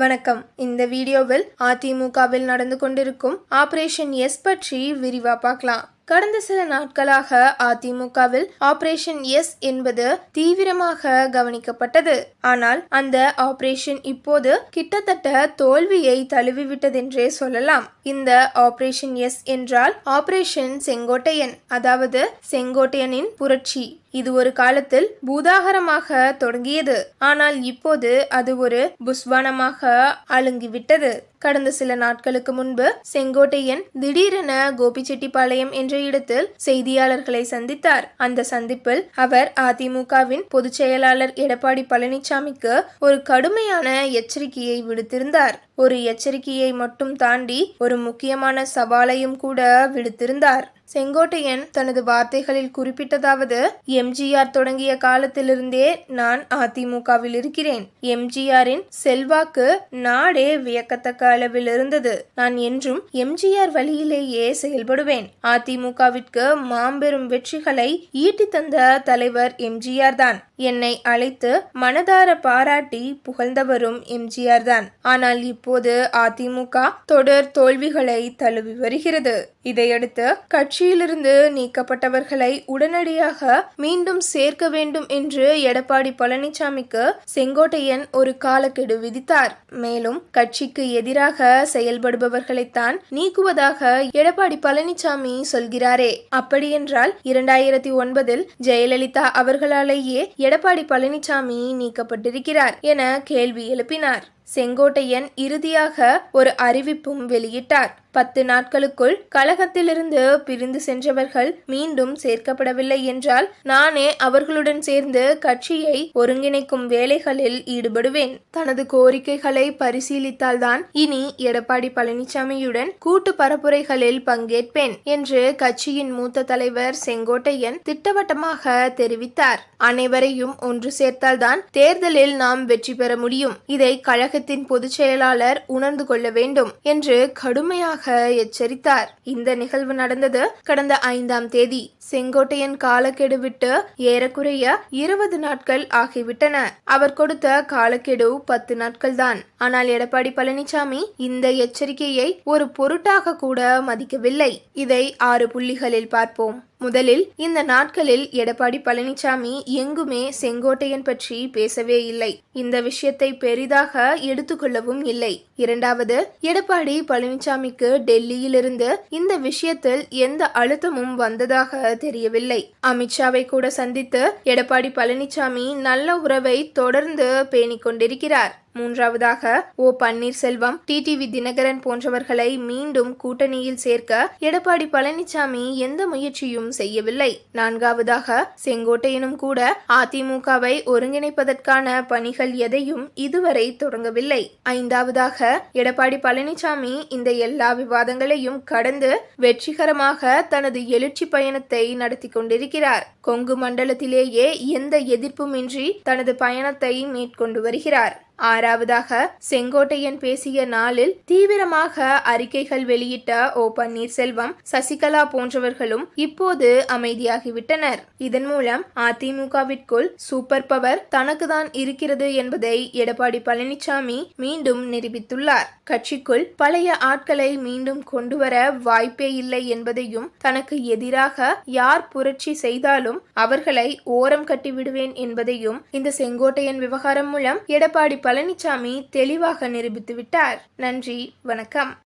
வணக்கம். இந்த வீடியோவில் அதிமுகவில் நடந்து கொண்டிருக்கும் ஆபரேஷன் எஸ் பற்றி விரிவா பார்க்கலாம். கடந்த சில நாட்களாக அதிமுகவில் ஆபரேஷன் எஸ் என்பது தீவிரமாக கவனிக்கப்பட்டது. ஆனால் அந்த ஆபரேஷன் இப்போது கிட்டத்தட்ட தோல்வியை தழுவிவிட்டதென்றே சொல்லலாம். இந்த ஆபரேஷன் எஸ் என்றால் ஆபரேஷன் செங்கோட்டையன் அதாவது செங்கோட்டையனின் புரட்சி. இது ஒரு காலத்தில் பூதாகரமாக தொடங்கியது. ஆனால் இப்போது அது ஒரு புஸ்வானமாக அழுங்கிவிட்டது. கடந்த சில நாட்களுக்கு முன்பு செங்கோட்டையன் திடீரென கோபிச்செட்டிப்பாளையம் என்ற இடத்தில் செய்தியாளர்களை சந்தித்தார். அந்த சந்திப்பில் அவர் அதிமுகவின் பொதுச் செயலாளர் எடப்பாடி பழனிசாமிக்கு ஒரு கடுமையான எச்சரிக்கையை விடுத்திருந்தார். ஒரு எச்சரிக்கையை மட்டும் தாண்டி ஒரு முக்கியமான சவாலையும் கூட விடுத்திருந்தார். செங்கோட்டையன் தனது வார்த்தைகளில் குறிப்பிட்டதாவது எம்ஜிஆர் தொடங்கிய காலத்திலிருந்தே நான் அதிமுகவில் இருக்கிறேன். எம்ஜிஆரின் செல்வாக்கு நாடே வியக்கத்தக்க அளவில் இருந்தது. நான் என்றும் எம்ஜிஆர் வழியிலேயே செயல்படுவேன். அதிமுகவிற்கு மாபெரும் வெற்றிகளை ஈட்டி தந்த தலைவர் எம்ஜிஆர் தான். என்னை அழைத்து மனதார பாராட்டி புகழ்ந்தவரும் எம்ஜிஆர் தான். ஆனால் இப்போது அதிமுக தொடர் தோல்விகளை தழுவி வருகிறது. இதையடுத்து கட்சியிலிருந்து நீக்கப்பட்டவர்களை உடனடியாக மீண்டும் சேர்க்க வேண்டும் என்று எடப்பாடி பழனிசாமிக்கு செங்கோட்டையன் ஒரு காலக்கெடு விதித்தார். மேலும் கட்சிக்கு எதிராக செயல்படுபவர்களைத்தான் நீக்குவதாக எடப்பாடி பழனிசாமி சொல்கிறாரே. அப்படியென்றால் இரண்டாயிரத்தி ஒன்பதில் ஜெயலலிதா அவர்களாலேயே எடப்பாடி பழனிசாமி நீக்கப்பட்டிருக்கிறார் என கேள்வி எழுப்பினார். செங்கோட்டையன் இறுதியாக ஒரு அறிவிப்பும் வெளியிட்டார். பத்து நாட்களுக்குள் கழகத்திலிருந்து பிரிந்து சென்றவர்கள் மீண்டும் சேர்க்கப்படவில்லை என்றால் நானே அவர்களுடன் சேர்ந்து கட்சியை ஒருங்கிணைக்கும் வேலைகளில் ஈடுபடுவேன். தனது கோரிக்கைகளை பரிசீலித்தால்தான் இனி எடப்பாடி பழனிசாமியுடன் கூட்டு பரப்புரைகளில் பங்கேற்பேன் என்று கட்சியின் மூத்த தலைவர் செங்கோட்டையன் திட்டவட்டமாக தெரிவித்தார். அனைவரையும் ஒன்று சேர்த்தால்தான் தேர்தலில் நாம் வெற்றி பெற முடியும். இதை கழக கழகத்தின் பொதுச் செயலாளர் உணர்ந்து கொள்ள வேண்டும் என்று கடுமையாக எச்சரித்தார். இந்த நிகழ்வு நடந்தது கடந்த ஐந்தாம் தேதி. செங்கோட்டையன் காலக்கெடு விட்டு ஏறக்குறைய இருபது நாட்கள் ஆகிவிட்டன. அவர் கொடுத்த காலக்கெடு பத்து நாட்கள் தான். ஆனால் எடப்பாடி பழனிசாமி இந்த எச்சரிக்கையை ஒரு பொருட்டாக கூட மதிக்கவில்லை. இதை ஆறு புள்ளிகளில் பார்ப்போம். முதலில் இந்த நாட்களில் எடப்பாடி பழனிசாமி எங்குமே செங்கோட்டையன் பற்றி பேசவே இல்லை. இந்த விஷயத்தை பெரிதாக எடுத்துக்கொள்ளவும் இல்லை. இரண்டாவது எடப்பாடி பழனிசாமிக்கு டெல்லியிலிருந்து இந்த விஷயத்தில் எந்த அழுத்தமும் வந்ததாக தெரியவில்லை. அமித்ஷாவை கூட சந்தித்து எடப்பாடி பழனிசாமி நல்ல உறவை தொடர்ந்து பேணிக் கொண்டிருக்கிறார் மூன்றாவதாக ஓ பன்னீர்செல்வம் டிடிவி தினகரன் போன்றவர்களை மீண்டும் கூட்டணியில் சேர்க்க எடப்பாடி பழனிசாமி எந்த முயற்சியும் செய்யவில்லை. நான்காவதாக செங்கோட்டையனும் கூட அதிமுகவை ஒருங்கிணைப்பதற்கான பணிகள் எதையும் இதுவரை தொடங்கவில்லை. ஐந்தாவதாக எடப்பாடி பழனிசாமி இந்த எல்லா விவாதங்களையும் கடந்து வெற்றிகரமாக தனது எழுச்சி பயணத்தை நடத்தி கொண்டிருக்கிறார். கொங்கு மண்டலத்திலேயே எந்த எதிர்ப்புமின்றி தனது பயணத்தை மேற்கொண்டு வருகிறார். ஆறாவதாக செங்கோட்டையன் பேசிய நாளில் தீவிரமாக அறிக்கைகள் வெளியிட்ட ஓ பன்னீர்செல்வம் சசிகலா போன்றவர்களும் இப்போது அமைதியாகிவிட்டனர். இதன் மூலம் அதிமுகவிற்குள் சூப்பர் பவர் தனக்குதான் இருக்கிறது என்பதை எடப்பாடி பழனிசாமி மீண்டும் நிரூபித்துள்ளார். கட்சிக்குள் பழைய ஆட்களை மீண்டும் கொண்டுவர வாய்ப்பே இல்லை என்பதையும் தனக்கு எதிராக யார் புரட்சி செய்தாலும் அவர்களை ஓரம் கட்டிவிடுவேன் என்பதையும் இந்த செங்கோட்டையன் விவகாரம் மூலம் எடப்பாடி பழனிசாமி தெளிவாக நிரூபித்து விட்டார் நன்றி வணக்கம்.